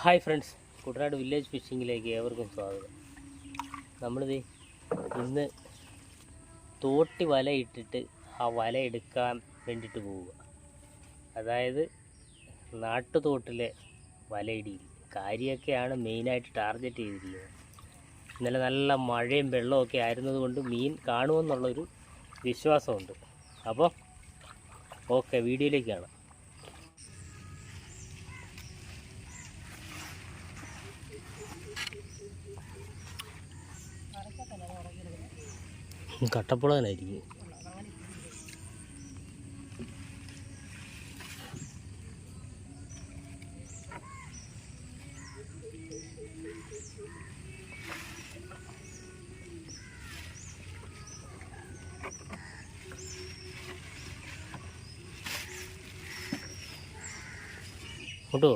Hi friends. Kuttanad village ഫിഷിങ്ങിലേക്ക് ഏവർക്കും സ്വാഗതം. നമ്മളിത് ഇന്ന് തോട്ടി വല ഇട്ടിട്ട് ആ വല എടുക്കാൻ വേണ്ടിയിട്ട് പോവുക. അതായത് നാട്ടുതോട്ടിലെ വലയിടിയിൽ. കാര്യമൊക്കെയാണ് മെയിനായിട്ട് ടാർഗറ്റ് ചെയ്തിരിക്കുന്നത്. ഇന്നലെ നല്ല മഴയും വെള്ളമൊക്കെ ആയിരുന്നതുകൊണ്ട് മീൻ കാണുമെന്നുള്ളൊരു വിശ്വാസമുണ്ട്. അപ്പോൾ ഓക്കെ വീഡിയോയിലേക്ക് കാണാം. കട്ടപ്പുളകനായിരിക്കും കേട്ടോ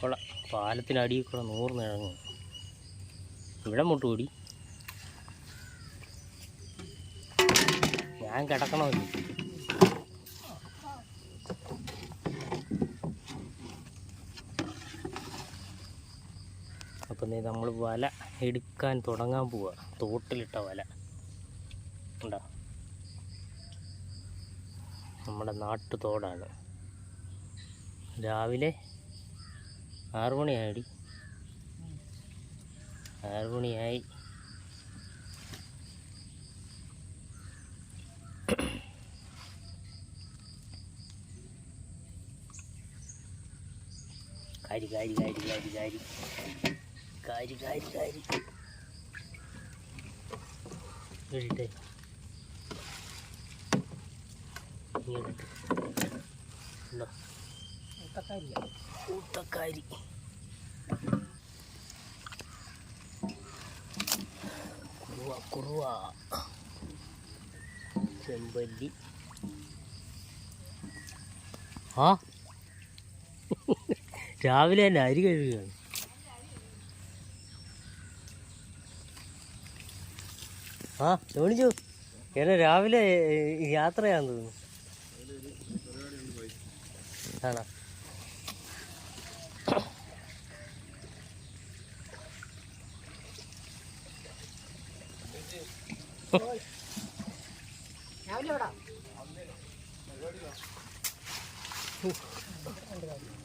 കൊള്ളാം. പാലത്തിനടിയിൽ കൂടെ നൂറ് ഇറങ്ങും. ഇവിടെ മുട്ട് കൂടി. ഞാൻ കിടക്കണമെന്ന് അപ്പം നമ്മൾ വല എടുക്കാൻ തുടങ്ങാൻ പോവുക തോട്ടിലിട്ട വല. ഉണ്ടോ നമ്മുടെ നാട്ടു തോടാണ് രാവിലെ ആറുമണിയായി ആറ് മണിയായി കാരി കാരി കാരി കാരി. കാരി കാരി കാരി. കാരി ഇടട്ടെ ഊട്ടക്കാരി ഉണ്ടോ കുറുവ. ചെമ്പല്ലി. ആ? രാവിലെ തന്നെ അരി കഴുകുകയാണ്. ആ ചോണിച്ചു എന്നെ രാവിലെ യാത്രയാണെന്ന് തോന്നുന്നു. ആണോ ആ ആ ആ ആ, ആ, ആ.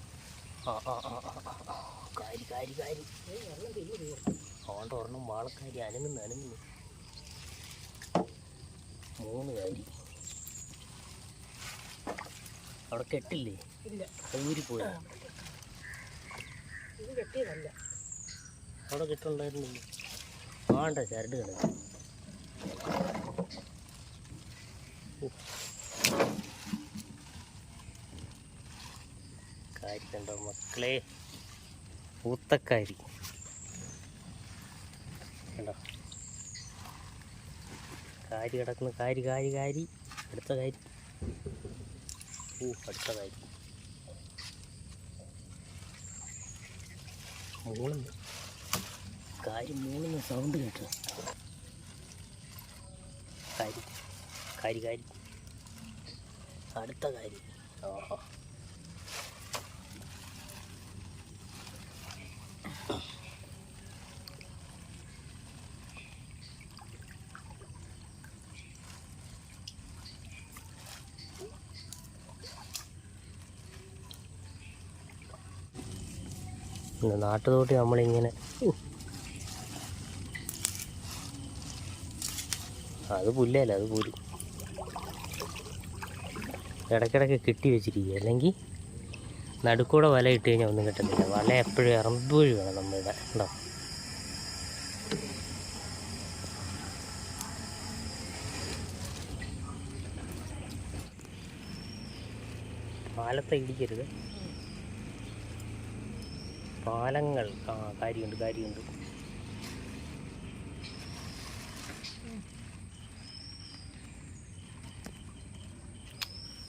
കാരി കാരി കാരി. അതുകൊണ്ട് ഒരെണ്ണം വാളക്കാരി അനങ്ങുന്നു അനങ്ങുന്നു. മൂന്ന് കാരി. അവിടെ കെട്ടില്ലേ? ഊരി പോയി. അവിടെ കെട്ടുണ്ടായിരുന്നില്ല. വേണ്ട ചരട് കിടക്കും. കാരി കണ്ടോ മക്കളെ പൂത്തക്കാരി. കണ്ടോ? കാരി കിടക്കുന്ന. കാരി കാരി കാരി. അടുത്ത കാരി. ഓ അടുത്ത കാരി. മൂളുന്നു കാരി മൂളുന്ന സൗണ്ട് കേട്ടോ. കാരി കാരി കാരി. അടുത്ത കാരി. ഓഹോ നാട്ടുതോട്ടി നമ്മളിങ്ങനെ. അത് പുല്ലല്ല അത് പൂരി ഇടയ്ക്കിടയ്ക്ക് കെട്ടി വെച്ചിരിക്കുക അല്ലെങ്കിൽ നടുക്കൂടെ വല ഇട്ട് കഴിഞ്ഞാൽ ഒന്നും കിട്ടത്തില്ല. വല എപ്പോഴും ഇറമ്പുവഴി വേണം നമ്മളുടെ ഉണ്ടോ പാലത്തെ ഇടിക്കരുത്. പാലങ്ങൾ. ആ കാര്യമുണ്ട് കാര്യമുണ്ട്.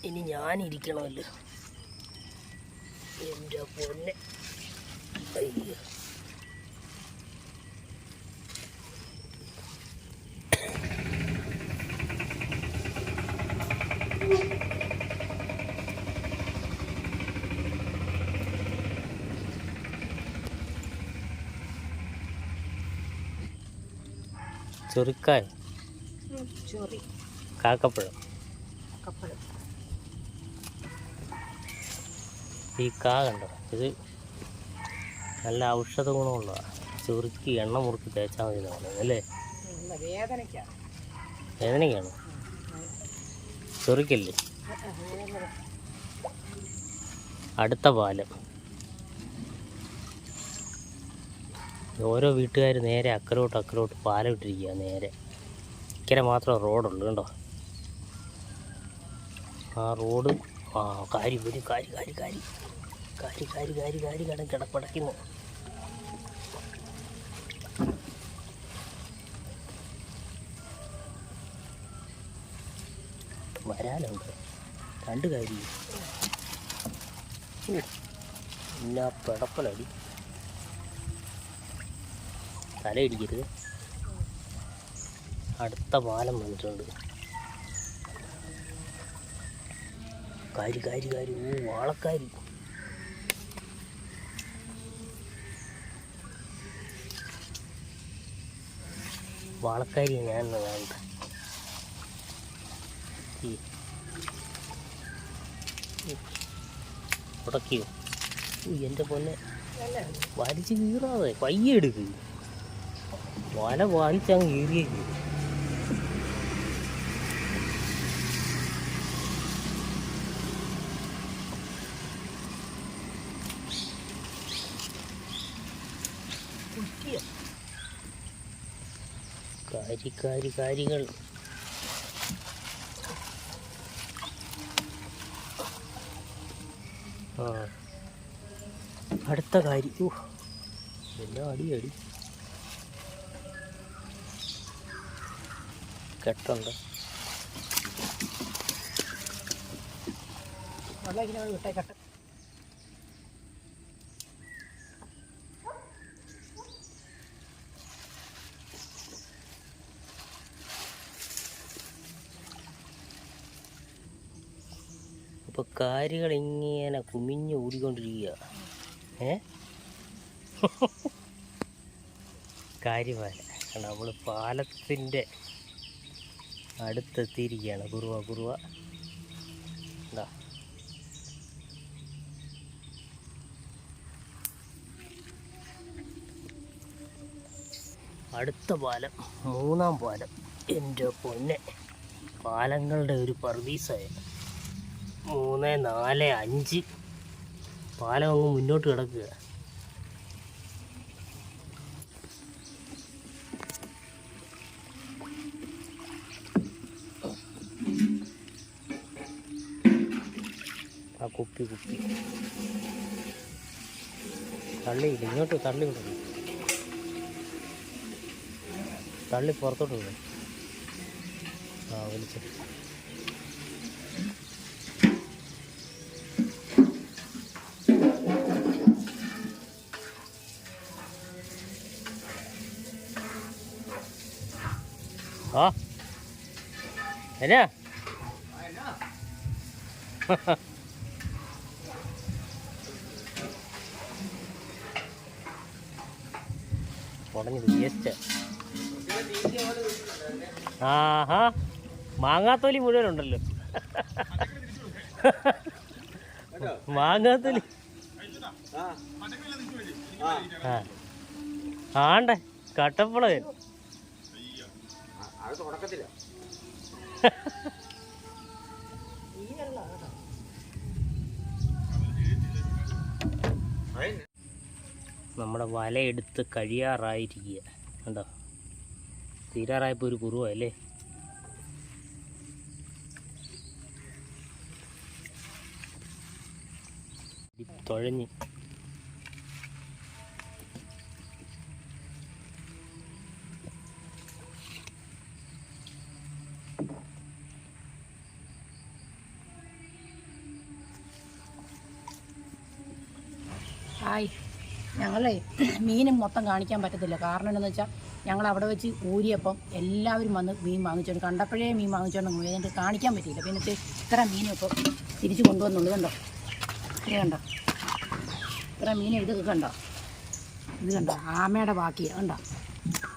ഇനി ഞാനിരിക്കണമല്ലോ. എന്റെ പൊന്നെ. അയ്യോ. ചൊറുക്കായ. ചൊറി. കാക്കപ്പഴം. കാക്കപ്പഴം. ഈ കാ കണ്ടോ? ഇത് നല്ല ഔഷധ ഗുണമുള്ളതാണ് ചൊറുക്കി എണ്ണ മുറുക്കി തേച്ചാൽ മതി എന്നാണ് അല്ലേ? വേദനയ്ക്കാണ് വേദനയ്ക്കാണ്. ചൊറിക്കല്ലേ? അടുത്ത പാലം. ഓരോ വീട്ടുകാർ നേരെ അക്കരോട്ട് അക്കരോട്ട് പാലം ഇട്ടിരിക്കുക നേരെ. ഇക്കരെ മാത്രമേ റോഡുള്ളൂ കണ്ടോ? ആ റോഡ് ആ കാരി വരും കാരി കാരി കാരി. കാരി കാരി കാരി കാരി കട കിടപ്പടയ്ക്കുന്നു. വരാനുണ്ട്. രണ്ട് കാര്യം. എന്നാ പിടപ്പലടി. തലയിടിക്കരുത്. അടുത്ത പാലം വന്നിട്ടുണ്ട്. കാരി കാരി കാരി. ഓ വാളക്കാരി. വാളക്കാരി ഞാൻ ഈ. ഉടക്കിയോ? എന്റെ പൊന്നെ. വലിച്ച് കീറാതെ. പയ്യെ എടുക്ക് വല വലിച്ചങ്ങ് കീറിയേക്ക് കാരി കാരി കാരികൾ അടുത്ത കാര്യം ഊ എല്ലാം അടി കെട്ടുണ്ട് അപ്പൊ കാരികൾ ഇങ്ങനെ കുമിഞ്ഞ് ഓടിക്കൊണ്ടിരിക്കുക ഏ? കാര്യപാല നമ്മൾ പാലത്തിന്റെ അടുത്തെത്തിയിരിക്കുകയാണ് കുറുവ കുറുവ എന്താ അടുത്ത പാലം മൂന്നാം പാലം. എന്റെ പൊന്നെ. പാലങ്ങളുടെ ഒരു പർവീസായ മൂന്ന് നാല് അഞ്ച്. പാലം അങ്ങ് മുന്നോട്ട് കിടക്കുക കുപ്പി കുപ്പി. തള്ളിയില്ല ഇങ്ങോട്ട് തള്ളി വിടുന്നു തള്ളി പുറത്തോട്ട് വിടും ആ വലിച്ചു ആ എന്നാ? ഉടഞ്ഞത് വേസ്റ്റ് ആഹാ മാങ്ങാത്തോലി മുഴുവനുണ്ടല്ലോ. മാങ്ങാത്തോലി. ആ. ആണ്ടേ തുടക്കത്തില്ല നമ്മുടെ വലയെടുത്ത് കഴിയാറായിരിക്കുക. കണ്ടോ? തീരാറായപ്പോൾ ഒരു കുറുവല്ലേ തുഴഞ്ഞ്. ഹായ് ഞങ്ങളെ മീനും മൊത്തം കാണിക്കാൻ പറ്റത്തില്ല. കാരണം എന്താണെന്ന് വെച്ചാൽ ഞങ്ങൾ അവിടെ വെച്ച് ഊരിയപ്പം എല്ലാവരും വന്ന് മീൻ വാങ്ങിച്ചോണ്ട് കണ്ടപ്പോഴേ മീൻ വാങ്ങിച്ചോണ്ട് പോയി കാണിക്കാൻ പറ്റിയില്ല. പിന്നെ ഇത്ര മീനും ഇപ്പോൾ തിരിച്ച് കൊണ്ടുവന്നുള്ളൂ കണ്ടോ? ഇത് കണ്ടോ? ഇത്ര മീൻ ഇത് കണ്ടോ? ഇത് കണ്ടോ? ആമയുടെ ബാക്കി കണ്ടോ?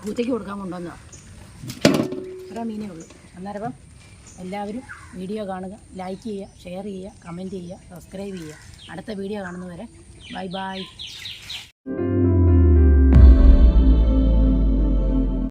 പൂച്ചയ്ക്ക് കൊടുക്കാൻ കൊണ്ടുവന്നോ ഇത്ര മീനേ ഉള്ളൂ. അന്നേരം എല്ലാവരും വീഡിയോ കാണുക ലൈക്ക് ചെയ്യുക ഷെയർ ചെയ്യുക കമന്റ് ചെയ്യുക സബ്സ്ക്രൈബ് ചെയ്യുക. അടുത്ത വീഡിയോ കാണുന്നവരെ ബൈ ബൈ.